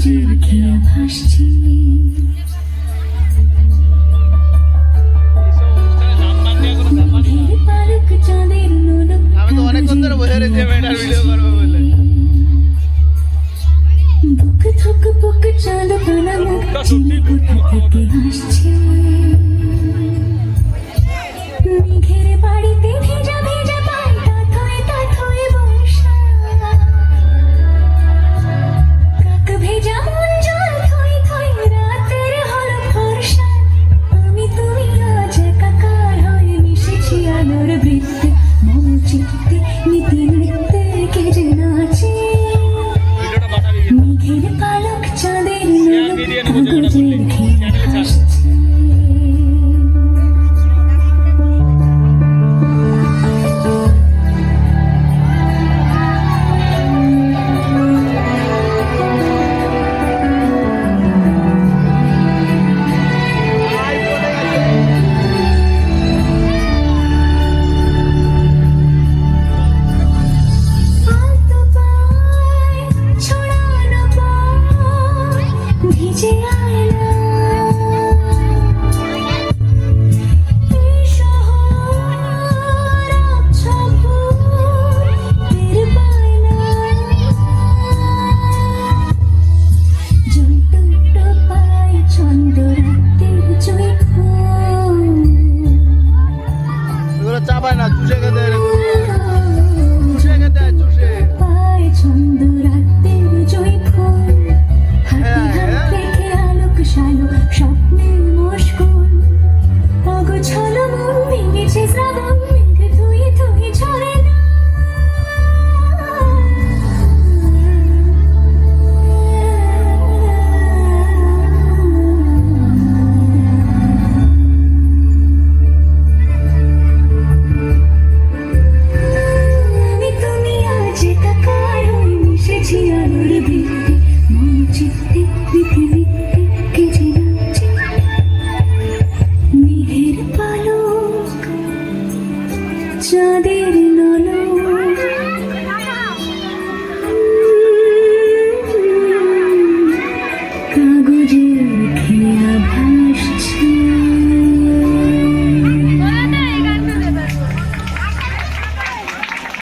সূর্যের খেয়া ভাসছি আমি তো অনেকক্ষণ ধরে বসে রয়েছি মেয়েটার ভিডিও করব বলে। বুক থক বুক চাঁদ পানা মুখ চিনি কোথা থেকে হাসছে 不敢对你坦白亲爱的